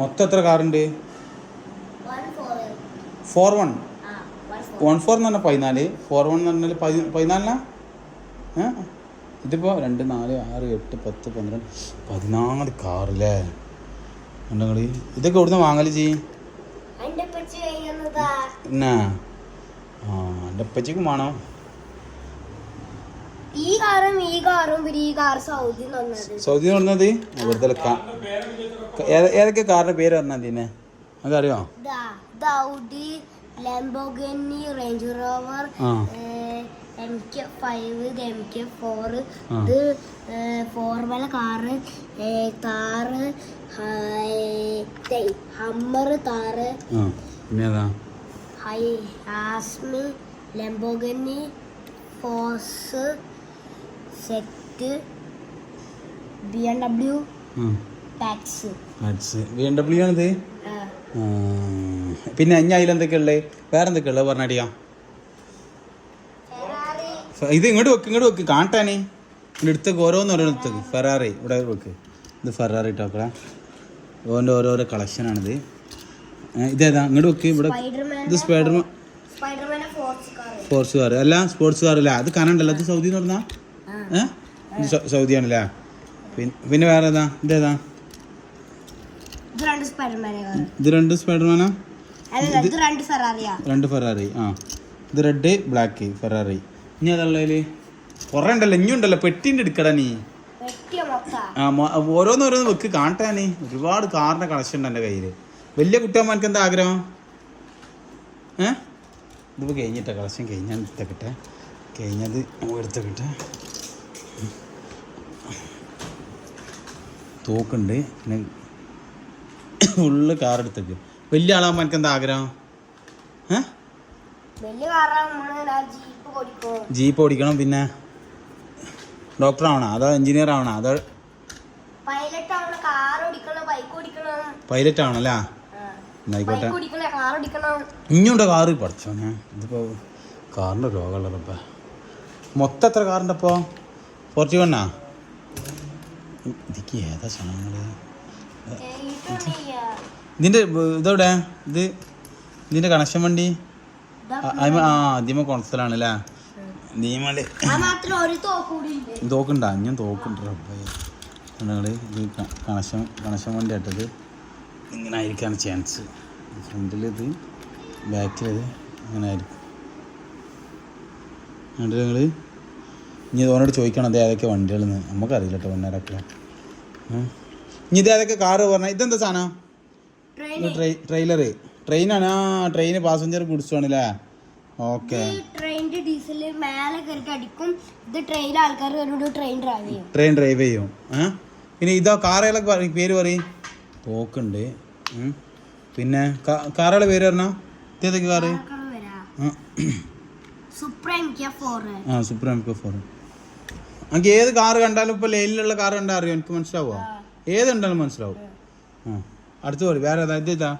മൊത്തം എത്ര കാറുണ്ട്? Four one? ആ വൺ ഫോർ എന്ന് പറഞ്ഞാൽ പതിനാല്. ഫോർ വൺ എന്ന് പറഞ്ഞാൽ പതി പതിനാലിനാ? ഇതിപ്പോൾ രണ്ട് നാല് ആറ് എട്ട് പത്ത് പന്ത്രണ്ട് പതിനാല് കാറില്ലേ? ഉണ്ടെങ്കിൽ ഇതൊക്കെ എവിടുന്ന് വാങ്ങൽ ചെയ്യും എന്നാ? ആ എന്റെ അപ്പച്ചക്കും വേണോ. ഈ കാറും ഈ കാറും ഈ കാർ സൗദി വന്നത്. സൗദി പറഞ്ഞത് വെറുതെ ഏതൊക്കെ കാറിന്റെ പേര് പറഞ്ഞാൽ അതറിയോ? ദൗഡി ലംബോഗിനി റേഞ്ച് റോവർ ആ. എം കെ ഫൈവ് ഇത് എം കെ ഫോർ ആ. ഇത് formula car Thar Hummer Thar high ആസ്മി ലംബോഗിനി ഫോസ് സെറ്റ് ബി എം ഡബ്ല്യു. ടാക്സ് അഡ്സ് ബി എം ഡബ്ല്യു ആണിത്. പിന്നെ അഞ്ഞ അതിലെന്തൊക്കെ ഉള്ളത് വേറെ എന്തൊക്കെ ഉള്ളത് പറഞ്ഞടിയാ. ഇത് ഇങ്ങോട്ട് വെക്ക് ഇങ്ങോട്ട് വെക്ക്. കാട്ടാനേ ഇവിടെ എടുത്തേക്ക് ഓരോന്ന് ഓരോന്നെടുത്തേക്ക് ഫെറാറി ഇവിടെ വെക്ക്. ഇത് ഫെറാറി ഇട്ടോക്കളെ ഓന്റെ ഓരോരോ കളക്ഷനാണിത് ഇതേതാ? ഇങ്ങോട്ട് വെക്ക് ഇവിടെ ഇത് സ്പൈഡർമാൻ സ്പോർട്സ് കാർ അല്ല സ്പോർട്സ് കാർ അല്ല? അത് കനണ്ടല്ലോ. അത് സൗദി എന്ന് സൗ- സൗദിയാണല്ലേ പിന്നെ പിന്നെ വേറെ ഏതാ ഇതേതാ? ഇത് രണ്ട് സ്പൈഡർമാനെ ഇത്. രണ്ട് ഇത് ഫെറാറി ആ. ഇത് റെഡ് ബ്ലാക്ക് ഫെറാറി. ഇനി അതല്ലേ കൊറേ ഉണ്ടല്ലോ ഇനി ഉണ്ടല്ലോ പെട്ടിന്റെ എടുക്കടാ നീ. ആ ഓരോന്നോരോന്ന് വെക്ക് കാട്ടാനേ ഒരുപാട് കാറിന്റെ കളക്ഷൻ ഉണ്ട് എന്റെ കയ്യിൽ വലിയ കുട്ടിയമ്മക്ക് എന്താ ആഗ്രഹം? ഏ? ഇതിപ്പോൾ കഴിഞ്ഞിട്ട കളക്ഷൻ കഴിഞ്ഞാൽ എടുത്തക്കട്ടെ. കഴിഞ്ഞത് എടുത്തക്കട്ടെ. തൂക്കുണ്ട് പിന്നെ ഫുള്ള് കാർ എടുത്തേക്ക്. വലിയ ആളാകുമ്പോൾ എനിക്ക് എന്താ ആഗ്രഹം ജീപ്പ് ഓടിക്കണം പിന്നെ. ഡോക്ടർ ആവണ? അതോ എഞ്ചിനീയർ ആവണ? അതോ പൈലറ്റ് ആവണല്ലേ എന്നായിക്കോട്ടെ ഇനിയുണ്ടോ ഓടിക്കണം. പഠിച്ചോ ഞാൻ? ഇതിപ്പോ കാറിന്റെ കാറിന്റെ രോഗമുള്ളതപ്പ മൊത്തം എത്ര കാറുണ്ടപ്പോ ഫോർട്ടി വണ്ണാ ഇതിക്ക് ഏതാ സാധനങ്ങൾ ഇതിന്റെ ഇതെവിടെ? ഇത് നിന്റെ കണക്ഷൻ വണ്ടി? ആ, ആദ്യമേ കൊണസലാണ് അല്ലേ ഉണ്ട് തോക്കുണ്ടാ? ഞാൻ തോക്കുണ്ട് നിങ്ങൾ ഇത് കണക്ഷൻ കണക്ഷൻ വണ്ടി ആട്ടത് ഇങ്ങനെ ആയിരിക്കാണ് ചാൻസ് ഫ്രണ്ടിൽ ഇത് ബാക്കിലിത് അങ്ങനെ ആയിരിക്കും എന്നിട്ട് നിങ്ങൾ ഇനി ഓനോട് ചോദിക്കണം അത് ഏതൊക്കെ വണ്ടികളെന്ന്. നമുക്കറിയില്ല കേട്ടോ വണ്ണേരൊക്കെ ഇനി ഇത് ഏതൊക്കെ കാറ് പറഞ്ഞാൽ ഇതെന്താ സാധനം? ട്രെയിൻ ഇത് ട്രെയി ട്രെയിലറ് ട്രെയിനാണ് ആ ട്രെയിന് പാസഞ്ചർ ഗുഡ്സാണല്ലേ ഓക്കെ ട്രെയിനിന്റെ ഡീസൽ മേലെ കയറി അടിക്കും. ഇത് ആൾക്കാർ ട്രെയിൻ ഡ്രൈവ് ചെയ്യും. ട്രെയിൻ ഡ്രൈവ് ചെയ്യും. പിന്നെ ഇതോ കാറുകളൊക്കെ പേര് പറയും. തോക്കുണ്ട്. ഉം. പിന്നെ കാറുകളെ പേര് പറഞ്ഞാ? ഇതേതൊക്കെ കാറ് ആ. സൂപ്പർ എം കെ ഫോർ എനിക്ക് ഏത് കാറ് കണ്ടാലും ഇപ്പോ ലൈനിലുള്ള കാറ് കണ്ടാൽ അറിയോ? എനിക്ക് മനസ്സിലാവുമോ ഏത് കണ്ടാലും മനസ്സിലാവും. ആ. അടുത്ത പറയും വേറെ ഏതാ? ഇത് ഇതാ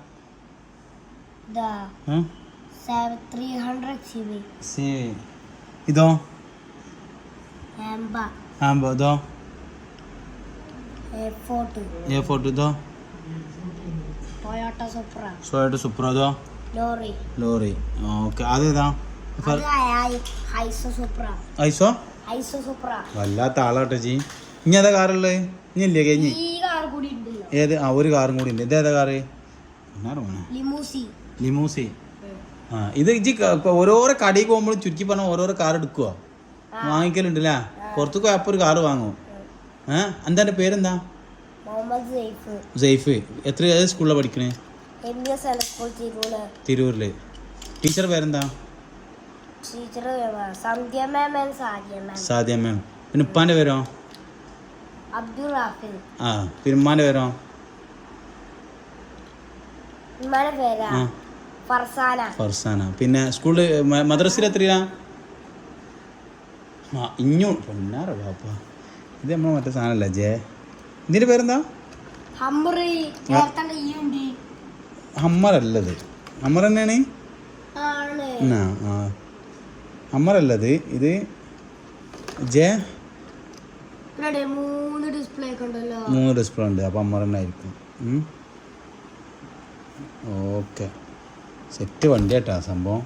ഇതോ ആംബ ആ ബ- ഇതോ? എ ഫോർട്ട് ഇതോ? ടൊയോട്ട സുപ്ര സോയായിട്ട് സൂപ്പർ ഇതോ? ലോറി ലോറി ഓക്കെ അതേതാ? ഐസോ സുപ്ര ഐസോ? ഹൈസോ സുപ്ര വല്ലാത്ത ആളാട്ടോ ജി. ഇനി ഏതാ കാറുള്ളത് ഇനി ഇല്ലേ കഴിഞ്ഞ്? ഏത്? ആ ഒരു കാറും കൂടി ഉണ്ട്. ഇതേതാ കാറ് ലിമൂസി. ആ ഇത് ഇജ്ജി ഓരോരോ കടയിൽ പോകുമ്പോഴും ചുരുക്കി പറഞ്ഞാൽ ഓരോരോ കാർ എടുക്കുക വാങ്ങിക്കലുണ്ട് അല്ലേ പുറത്തേക്ക് പോയപ്പോൾ ഒരു കാറ് വാങ്ങും. ഏ? എന്താ എന്റെ പേരെന്താ സൈഫ് എത്ര ഏത് സ്കൂളിലാണ് പഠിക്കണേ? തിരൂരിൽ. ടീച്ചർ പേരെന്താ? സാദിയ മാം. പിന്നെ ഉപ്പാന്റെ പേരോ? അബ്ദുൾ റാഫിൽ. ആ പേരോ? ഉമ്മാന്റെ പേരാ ആ. ഫർസാന. ഫർസാന. പിന്നെ സ്കൂളിൽ മദ്രസയിൽ എത്രയാ ആ ഇഞ്ഞു പൊന്നാറ പാപ്പ ഇത് നമ്മളെ മറ്റേ സാധനമല്ല ജേ. ഇതിന്റെ പേരെന്താ? ഈ ഉണ്ട്. ഹമ്മറല്ലത്. ഹമ്മർ തന്നെയാണ്? ആണ്. ആ. ഹമ്മറല്ലത്. ഇത് ജെ? മൂന്ന് ഡിസ്പ്ലേ മൂന്ന് ഡിസ്പ്ലേ ഉണ്ട്. അപ്പം ഹമ്മർ തന്നെ ഓക്കെ സെറ്റ് വണ്ടി കേട്ടാ സംഭവം.